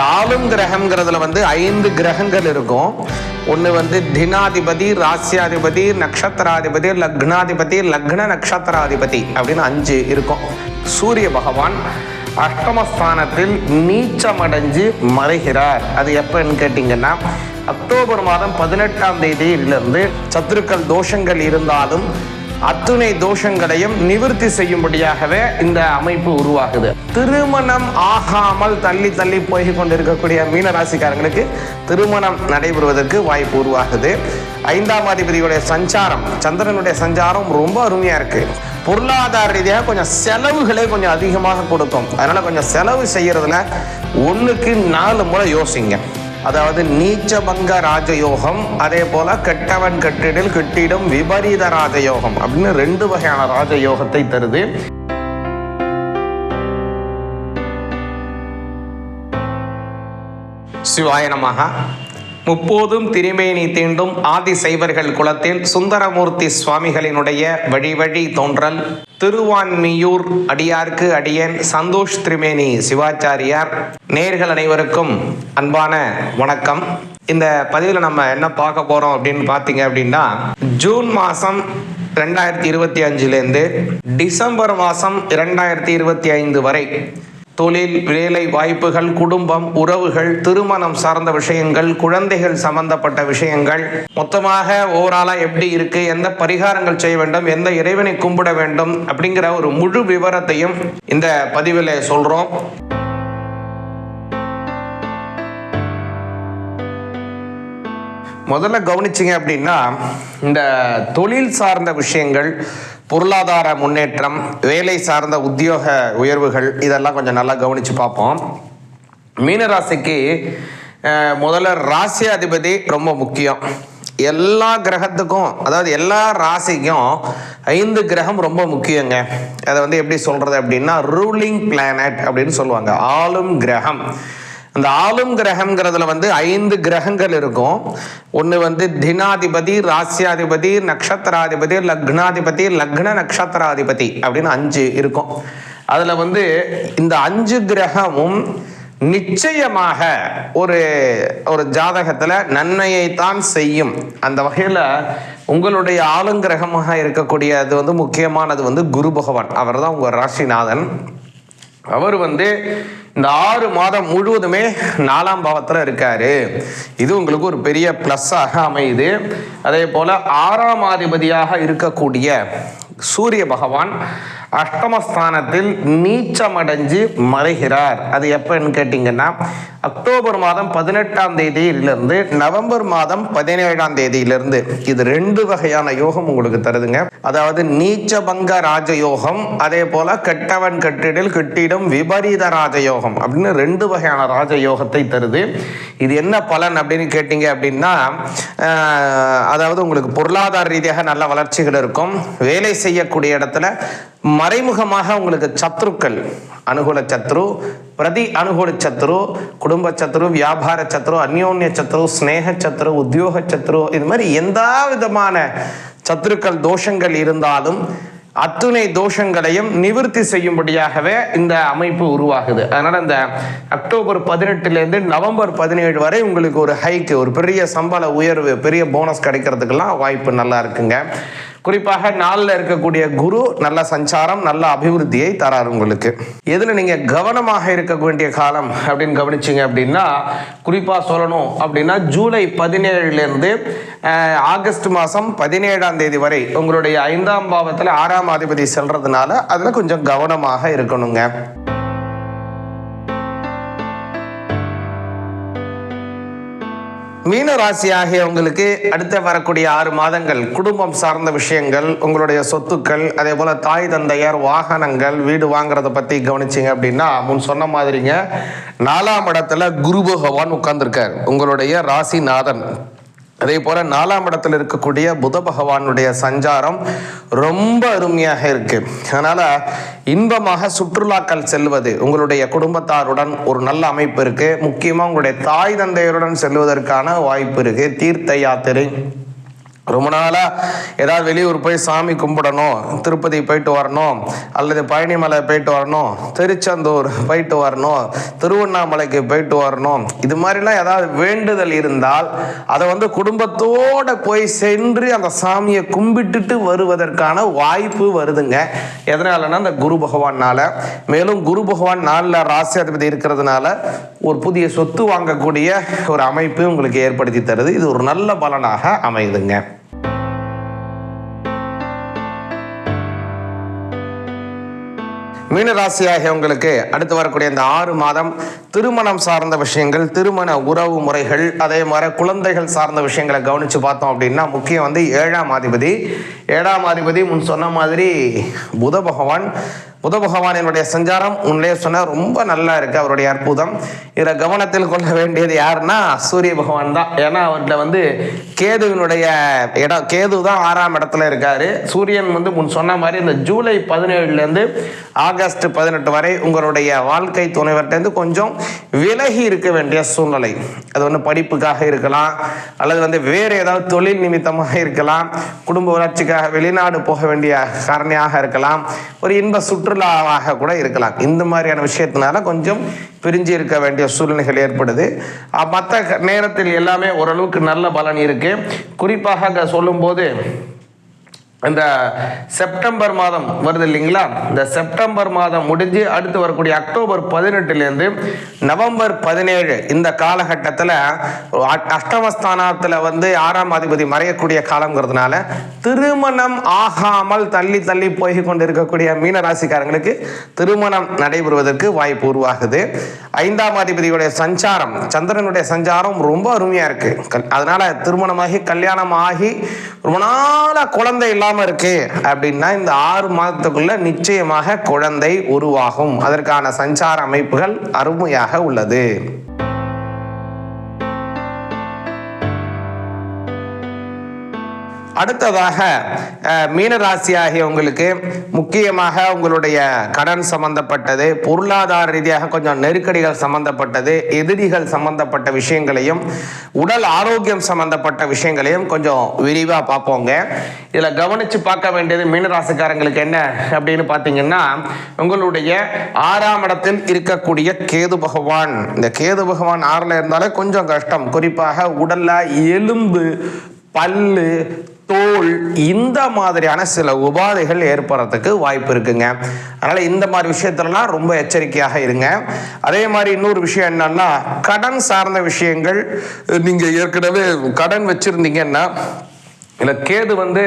இந்த ஆளும் கிரகம்ங்கிறதுல வந்து ஐந்து கிரகங்கள் இருக்கும். ஒன்று வந்து தினாதிபதி ராசியாதிபதி நட்சத்திராதிபதி லக்னாதிபதி லக்ன நட்சத்திராதிபதி அப்படின்னு அஞ்சு இருக்கும். சூரிய பகவான் அஷ்டமஸ்தானத்தில் நீச்சமடைஞ்சு மறைகிறார். அது எப்போன்னு கேட்டிங்கன்னா அக்டோபர் மாதம் பதினெட்டாம் தேதியிலிருந்து சத்துருக்கள் தோஷங்கள் இருந்தாலும் அத்துணை தோஷங்களையும் நிவர்த்தி செய்யும்படியாகவே இந்த அமைப்பு உருவாகுது. திருமணம் ஆகாமல் தள்ளி தள்ளி போய் கொண்டிருக்கக்கூடிய மீன ராசிக்காரங்களுக்கு திருமணம் நடைபெறுவதற்கு வாய்ப்பு உருவாகுது. ஐந்தாம் அதிபதியுடைய சஞ்சாரம் சந்திரனுடைய சஞ்சாரம் ரொம்ப அருமையா இருக்கு. பொருளாதார ரீதியாக கொஞ்சம் செலவுகளே கொஞ்சம் அதிகமாக கொடுக்கும். அதனால கொஞ்சம் செலவு செய்யறதுல ஒன்றுக்கு நாலு முறை யோசிங்க. அதாவது நீச்சபங்க ராஜயோகம் அதே போல கெட்டவன் கட்டிடில் கெட்டிடும் விபரீத ராஜயோகம் அப்படின்னு ரெண்டு வகையான ராஜயோகத்தை தருது. சிவாய நமகா முப்போதும் திருமேனி தீண்டும் ஆதி சைவர்கள் குலத்தில் சுந்தரமூர்த்தி சுவாமிகளினுடைய வழி வழி தோன்றல். திருவான்மியூர் அடியார்க்கு அடியேன் சந்தோஷ் திரிமேனி சிவாச்சாரியார். நேர்கள் அனைவருக்கும் அன்பான வணக்கம். இந்த பதிவில் நம்ம என்ன பார்க்க போறோம் அப்படின்னு பார்த்தீங்க அப்படின்னா ஜூன் மாதம் ரெண்டாயிரத்தி இருபத்தி அஞ்சுலேருந்து டிசம்பர் மாதம் இரண்டாயிரத்தி இருபத்தி ஐந்து வரை தொழில் வேலை வாய்ப்புகள் குடும்பம் உறவுகள் திருமணம் சார்ந்த விஷயங்கள் குழந்தைகள் சம்பந்தப்பட்ட விஷயங்கள். மொத்தமாக ஓவராலா எப்படி இருக்கு எந்த பரிகாரங்கள் செய்ய வேண்டும் எந்த இறைவனை கும்பிட வேண்டும் அப்படிங்கிற ஒரு முழு விவரத்தையும் இந்த பதிவில் சொல்றோம். முதல்ல கவனிச்சிங்க அப்படின்னா இந்த தொழில் சார்ந்த விஷயங்கள் பொருளாதார முன்னேற்றம் வேலை சார்ந்த உத்தியோக உயர்வுகள் இதெல்லாம் கொஞ்சம் நல்லா கவனித்து பார்ப்போம். மீனராசிக்கு முதல்ல ராசி அதிபதி ரொம்ப முக்கியம். எல்லா கிரகத்துக்கும் அதாவது எல்லா ராசிக்கும் ஐந்து கிரகம் ரொம்ப முக்கியங்க. அதை வந்து எப்படி சொல்கிறது அப்படின்னா ரூலிங் பிளானட் அப்படின்னு சொல்லுவாங்க. ஆளும் கிரகம். அந்த ஆளும் கிரகங்கிறதுல வந்து ஐந்து கிரகங்கள் இருக்கும். ஒன்று வந்து தினாதிபதி ராசியாதிபதி நக்ஷத்திராதிபதி லக்னாதிபதி லக்ன நக்ஷத்திராதிபதி அப்படின்னு அஞ்சு இருக்கும். அதில் வந்து இந்த அஞ்சு கிரகமும் நிச்சயமாக ஒரு ஒரு ஜாதகத்தில் நன்மையைத்தான் செய்யும். அந்த வகையில் உங்களுடைய ஆளுங்கிரகமாக இருக்கக்கூடிய அது வந்து முக்கியமானது வந்து குரு பகவான். அவர் தான் உங்கள் ராசிநாதன். அவர் வந்து இந்த ஆறு மாதம் முழுவதுமே நாலாம் பாவத்தில் இருக்காரு. இது உங்களுக்கு ஒரு பெரிய ப்ளஸ்ஸாக அமையுது. அதே போல் ஆறாம் அதிபதியாக இருக்கக்கூடிய சூரிய பகவான் அஷ்டமஸ்தானத்தில் நீச்சமடைஞ்சு மறைகிறார். அது எப்பன்னு கேட்டிங்கன்னா அக்டோபர் மாதம் பதினெட்டாம் தேதியிலிருந்து நவம்பர் மாதம் பதினேழாம் தேதியிலிருந்து இது ரெண்டு வகையான யோகம் உங்களுக்கு தருதுங்க. அதாவது நீச்சபங்க ராஜயோகம் அதே போல கெட்டவன் கட்டிடில் கட்டிடம் விபரீத ராஜயோகம் அப்படின்னு ரெண்டு வகையான ராஜயோகத்தை தருது. இது என்ன பலன் அப்படின்னு கேட்டிங்க அப்படின்னா அதாவது உங்களுக்கு பொருளாதார ரீதியாக நல்ல வளர்ச்சிகள் இருக்கும். வேலை செய்யக்கூடிய இடத்துல மறைமுகமாக உங்களுக்கு சத்ருக்கள் அனுகூல சத்ரு பிரதி அனுகூல சத்ரு குடும்ப சத்ரு வியாபார சத்ரு அந்யோன்ய சத்ரு ஸ்நேக சத்ரு உத்தியோக சத்ரு இது மாதிரி எந்த விதமான சத்ருக்கள் தோஷங்கள் இருந்தாலும் அத்துணை தோஷங்களையும் நிவர்த்தி செய்யும்படியாகவே இந்த அமைப்பு உருவாகுது. அதனால இந்த அக்டோபர் பதினெட்டுலேருந்து நவம்பர் பதினேழு வரை உங்களுக்கு ஒரு ஹைக்கு ஒரு பெரிய சம்பள உயர்வு பெரிய போனஸ் கிடைக்கிறதுக்கெல்லாம் வாய்ப்பு நல்லா இருக்குங்க. குறிப்பாக நாளில் இருக்கக்கூடிய குரு நல்ல சஞ்சாரம் நல்ல அபிவிருத்தியை தரார் உங்களுக்கு. எதில் நீங்கள் கவனமாக இருக்க வேண்டிய காலம் அப்படின்னு கவனிச்சிங்க அப்படின்னா குறிப்பாக சொல்லணும் அப்படின்னா ஜூலை பதினேழுலேருந்து ஆகஸ்ட் மாதம் பதினேழாம் தேதி வரை உங்களுடைய ஐந்தாம் பாவத்தில் ஆறாம் அதிபதி செல்றதுனால அதில் கொஞ்சம் கவனமாக இருக்கணுங்க. மீன ராசி ஆகிய உங்களுக்கு அடுத்த வரக்கூடிய ஆறு மாதங்கள் குடும்பம் சார்ந்த விஷயங்கள் உங்களுடைய சொத்துக்கள் அதே போல தாய் தந்தையர் வாகனங்கள் வீடு வாங்குறத பத்தி கவனிச்சிங்க அப்படின்னா முன் சொன்ன மாதிரிங்க நாலாம் இடத்துல குரு பகவான் உட்கார்ந்துருக்கார். உங்களுடைய ராசிநாதன். அதே போல நாலாம் இடத்துல இருக்கக்கூடிய புத பகவானுடைய சஞ்சாரம் ரொம்ப அருமையாக இருக்கு. அதனால இன்பமாக சுற்றுலாக்கள் செல்வது உங்களுடைய குடும்பத்தாருடன் ஒரு நல்ல அமைப்பு இருக்கு. முக்கியமாக உங்களுடைய தாய் தந்தையருடன் செல்வதற்கான வாய்ப்பு இருக்கு. தீர்த்த யாத்திரை ரொம்ப நாளாக ஏதாவது வெளியூர் போய் சாமி கும்பிடணும் திருப்பதி போயிட்டு வரணும் அல்லது பழனிமலை போயிட்டு வரணும் திருச்செந்தூர் போயிட்டு வரணும் திருவண்ணாமலைக்கு போயிட்டு வரணும். இது மாதிரிலாம் ஏதாவது வேண்டுதல் இருந்தால் அதை வந்து குடும்பத்தோடு போய் சென்று அந்த சாமியை கும்பிட்டுட்டு வருவதற்கான வாய்ப்பு வருதுங்க. எதனாலனா அந்த குரு பகவானால் மேலும் குரு பகவான் நாளில் ராசியாதிபதி இருக்கிறதுனால ஒரு புதிய சொத்து வாங்கக்கூடிய ஒரு அமைப்பு உங்களுக்கு ஏற்படுத்தி தருது. இது ஒரு நல்ல பலனாக அமையுதுங்க மீனராசியாக உங்களுக்கு அடுத்து வரக்கூடிய இந்த ஆறு மாதம் திருமணம் சார்ந்த விஷயங்கள் திருமண உறவு முறைகள் அதே மாதிரி குழந்தைகள் சார்ந்த விஷயங்களை கவனித்து பார்த்தோம் அப்படின்னா முக்கியம் வந்து ஏழாம் அதிபதி. ஏழாம் அதிபதி முன் சொன்ன மாதிரி புத பகவான் புத பகவானினுடைய சஞ்சாரம் உன்னையே சொன்ன ரொம்ப நல்லா இருக்கு அவருடைய அற்புதம். இதில் கவனத்தில் கொள்ள வேண்டியது யாருன்னா சூரிய பகவான் தான். ஏன்னா அவர்கிட்ட வந்து கேதுவினுடைய இடம் கேது தான் ஆறாம் இடத்துல இருக்காரு. சூரியன் வந்து முன் சொன்ன மாதிரி இந்த ஜூலை பதினேழுலேருந்து ஆகஸ்ட் பதினெட்டு வரை உங்களுடைய வாழ்க்கை துணைவர்கிட்டேருந்து கொஞ்சம் விலகி இருக்க வேண்டிய சூழ்நிலை. அது வந்து படிப்புக்காக இருக்கலாம் அல்லது வந்து வேறு ஏதாவது தொழில் நிமித்தமாக இருக்கலாம் குடும்ப வளர்ச்சிக்காக வெளிநாடு போக வேண்டிய காரணியாக இருக்கலாம் ஒரு இன்ப சுற்றுலாவாக கூட இருக்கலாம். இந்த மாதிரியான விஷயத்தினால கொஞ்சம் பிரிஞ்சு இருக்க வேண்டிய சூழ்நிலைகள் ஏற்படுது. மற்ற நேரத்தில் எல்லாமே ஓரளவுக்கு நல்ல பலன் இருக்கு. குறிப்பாக அங்க சொல்லும்போது இந்த செப்டம்பர் மாதம் வருது இல்லைங்களா? இந்த செப்டம்பர் மாதம் முடிஞ்சு அடுத்து வரக்கூடிய அக்டோபர் பதினெட்டுலேருந்து நவம்பர் பதினேழு இந்த காலகட்டத்தில் அஷ்டமஸ்தானத்தில் வந்து ஆறாம் அதிபதி மறையக்கூடிய காலங்கிறதுனால திருமணம் ஆகாமல் தள்ளி தள்ளி போய் கொண்டு இருக்கக்கூடிய மீனராசிக்காரங்களுக்கு திருமணம் நடைபெறுவதற்கு வாய்ப்பு உருவாகுது. ஐந்தாம் அதிபதியுடைய சஞ்சாரம் சந்திரனுடைய சஞ்சாரம் ரொம்ப அருமையாக இருக்குது அதனால் திருமணமாகி கல்யாணம் ஆகி ரொம்ப நாளாக குழந்தை இல்லாமல் இருக்கு அப்படின்னா இந்த ஆறு மாதத்துக்குள்ள நிச்சயமாக குழந்தை உருவாகும். அதற்கான சஞ்சார அமைப்புகள் அருமையாக உள்ளது. அடுத்ததாக மீனராசி ஆகிய உங்களுக்கு முக்கியமாக உங்களுடைய கடன் சம்பந்தப்பட்டது பொருளாதார ரீதியாக கொஞ்சம் நெருக்கடிகள் சம்பந்தப்பட்டது எதிரிகள் சம்பந்தப்பட்ட விஷயங்களையும் உடல் ஆரோக்கியம் சம்பந்தப்பட்ட விஷயங்களையும் கொஞ்சம் விரிவாக பார்ப்போங்க. இதில் கவனித்து பார்க்க வேண்டியது மீனராசிக்காரங்களுக்கு என்ன அப்படின்னு பார்த்தீங்கன்னா உங்களுடைய ஆறாம் இடத்தில் இருக்கக்கூடிய கேது பகவான். இந்த கேது பகவான் ஆறில் இருந்தாலே கொஞ்சம் கஷ்டம். குறிப்பாக உடல்ல எலும்பு பல்லு தோல் இந்த மாதிரியான சில உபாதைகள் ஏற்படுறதுக்கு வாய்ப்பு இருக்குங்க. அதனால் இந்த மாதிரி விஷயத்துலலாம் ரொம்ப எச்சரிக்கையாக இருங்க. அதே மாதிரி இன்னொரு விஷயம் என்னன்னா கடன் சார்ந்த விஷயங்கள் நீங்கள் ஏற்கனவே கடன் வச்சுருந்தீங்கன்னா இல்லை கேது வந்து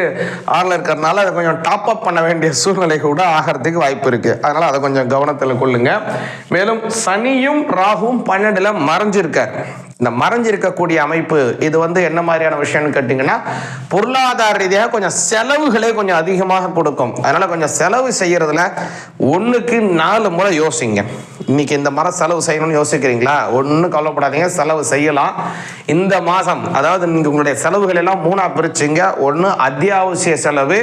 ஆறில் இருக்கிறதுனால அதை கொஞ்சம் டாப் அப் பண்ண வேண்டிய சூழ்நிலை கூட ஆகிறதுக்கு வாய்ப்பு இருக்குது அதனால் அதை கொஞ்சம் கவனத்தில் கொள்ளுங்கள் மேலும் சனியும் ராகுவும் பன்னெண்டில் மறைஞ்சிருக்கார். இந்த மறைஞ்சிருக்கக்கூடிய அமைப்பு இது வந்து என்ன மாதிரியான விஷயம்னு கேட்டிங்கன்னா பொருளாதார ரீதியாக கொஞ்சம் செலவுகளே கொஞ்சம் அதிகமாக கொடுக்கும். அதனால் கொஞ்சம் செலவு செய்கிறதுல ஒன்றுக்கு நாலு முறை யோசிங்க. இன்னைக்கு இந்த மரம் செலவு செய்யணும்னு யோசிக்கிறீங்களா? ஒன்றும் கவலைப்படாதீங்க செலவு செய்யலாம். இந்த மாதம் அதாவது நீங்கள் உங்களுடைய செலவுகள் எல்லாம் மூணாக பிரிச்சுங்க. ஒன்று அத்தியாவசிய செலவு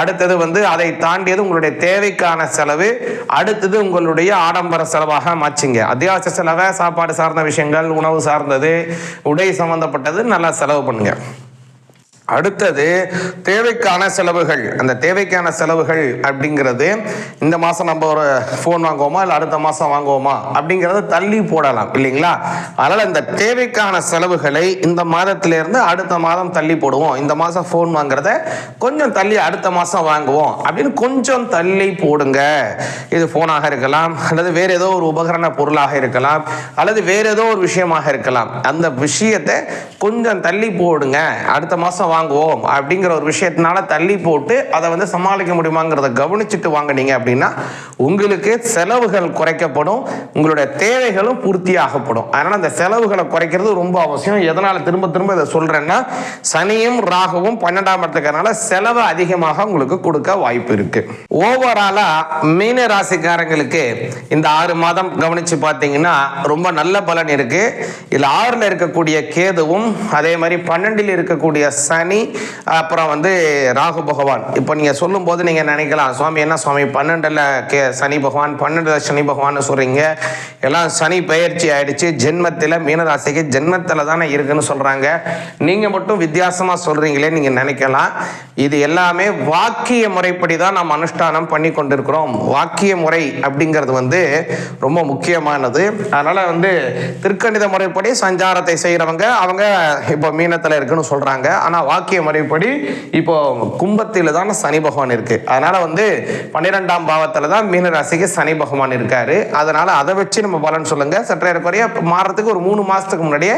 அடுத்தது வந்து அதை தாண்டியது உங்களுடைய தேவைக்கான செலவு அடுத்தது உங்களுடைய ஆடம்பர செலவாக மாச்சுங்க. அத்தியாவசிய செலவை சாப்பாடு சார்ந்த விஷயங்கள் உணவு சார்ந்தது உடை சம்மந்தப்பட்டது நல்லா செலவு பண்ணுங்கள் அடுத்தது தேவைக்கான செலவுகள். அந்த தேவைக்கான செலவுகள் அப்படிங்கிறது இந்த மாதம் நம்ம ஒரு ஃபோன் வாங்குவோமா? இல்லை அடுத்த மாதம் வாங்குவோமா? அப்படிங்கிறத தள்ளி போடலாம் இல்லைங்களா? அதனால் இந்த தேவைக்கான செலவுகளை இந்த மாதத்திலேருந்து அடுத்த மாதம் தள்ளி போடுவோம். இந்த மாதம் ஃபோன் வாங்குறத கொஞ்சம் தள்ளி அடுத்த மாதம் வாங்குவோம். அப்படின்னு கொஞ்சம் தள்ளி போடுங்க. இது ஃபோனாக இருக்கலாம் அல்லது வேறு ஏதோ ஒரு உபகரண பொருளாக இருக்கலாம் அல்லது வேறு ஏதோ ஒரு விஷயமாக இருக்கலாம். அந்த விஷயத்தை கொஞ்சம் தள்ளி போடுங்க. அடுத்த மாதம் வாங்குவோம் அப்படிங்கிற ஒரு விஷயத்தினால தள்ளி போட்டு அதை வந்து சமாளிக்க முடியுமாங்கிறத கவனிச்சுட்டு வாங்கினீங்க அப்படின்னா உங்களுக்கு செலவுகள் குறைக்கப்படும் உங்களுடைய தேவைகளும் பூர்த்தியாகப்படும். அதனால் அந்த செலவுகளை குறைக்கிறது ரொம்ப அவசியம். எதனால் திரும்ப திரும்ப இதை சொல்கிறேன்னா சனியும் ராகவும் பன்னெண்டாம் இடத்துக்கறனால செலவு அதிகமாக உங்களுக்கு கொடுக்க வாய்ப்பு இருக்கு. ஓவராலாக மீன ராசிக்காரங்களுக்கு இந்த ஆறு மாதம் கவனித்து பார்த்தீங்கன்னா ரொம்ப நல்ல பலன் இருக்கு. இதில் ஆறில் இருக்கக்கூடிய கேதுவும் அதே மாதிரி பன்னெண்டில் இருக்கக்கூடிய சனி சனி அப்புறம் வந்து ராகு பகவான். இப்போ நீங்கள் சொல்லும்போது நீங்கள் நினைக்கலாம் சுவாமி என்ன சுவாமி பன்னெண்டில் கே சனி பகவான் பன்னெண்டில் சனி பகவான் சொல்கிறீங்க எல்லாம் சனி பயிற்சி ஆயிடுச்சு ஜென்மத்தில் மீனராசிக்கு ஜென்மத்தில் தானே இருக்குன்னு சொல்கிறாங்க நீங்கள் மட்டும் வித்தியாசமாக சொல்கிறீங்களே நீங்கள் நினைக்கலாம். இது எல்லாமே வாக்கிய முறைப்படி தான் நாம் அனுஷ்டானம் பண்ணி கொண்டிருக்கிறோம். வாக்கிய முறை அப்படிங்கிறது வந்து ரொம்ப முக்கியமானது. அதனால் வந்து திருக்கணித முறைப்படி சஞ்சாரத்தை செய்கிறவங்க அவங்க இப்போ மீனத்தில் இருக்குன்னு சொல்கிறாங்க ஆனால் வாக்கிய முறைப்படி இப்போ கும்பத்தில் தான் சனி பகவான் இருக்குது அதனால் வந்து பன்னிரெண்டாம் பாவத்தில் தான் மீன ராசிக்கு சனி பகவான் இருக்காரு. அதனால் அதை வச்சு நம்ம பலன் சொல்லுங்கள் சற்றே குறைய மாறத்துக்கு ஒரு மூணு மாதத்துக்கு முன்னாடியே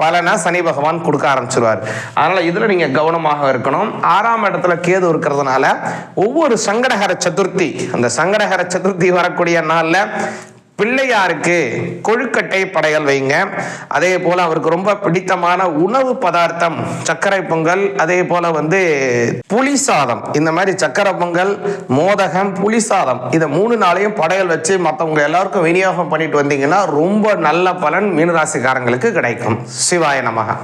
பலனை சனி பகவான் கொடுக்க ஆரம்பிச்சிருவார். அதனால் இதில் நீங்கள் கவனமாக இருக்கணும். ஆறாம் இடத்துல கேது இருக்கிறதுனால ஒவ்வொரு சங்கடஹர சதுர்த்தி அந்த சங்கடஹர சதுர்த்தி வரக்கூடிய நாளில் பிள்ளையாருக்கு கொழுக்கட்டை படையல் வைங்க. அதே போல் அவருக்கு ரொம்ப பிடித்தமான உணவு பதார்த்தம் சர்க்கரை பொங்கல் அதே போல் வந்து புளி சாதம். இந்த மாதிரி சர்க்கரை பொங்கல் மோதகம் புளி சாதம். இதை மூணு நாளையும் படையல் வச்சு மற்றவங்க எல்லாருக்கும் விநியோகம் பண்ணிட்டு வந்தீங்கன்னா ரொம்ப நல்ல பலன் மீனராசிக்காரங்களுக்கு கிடைக்கும். சிவாய நமகா.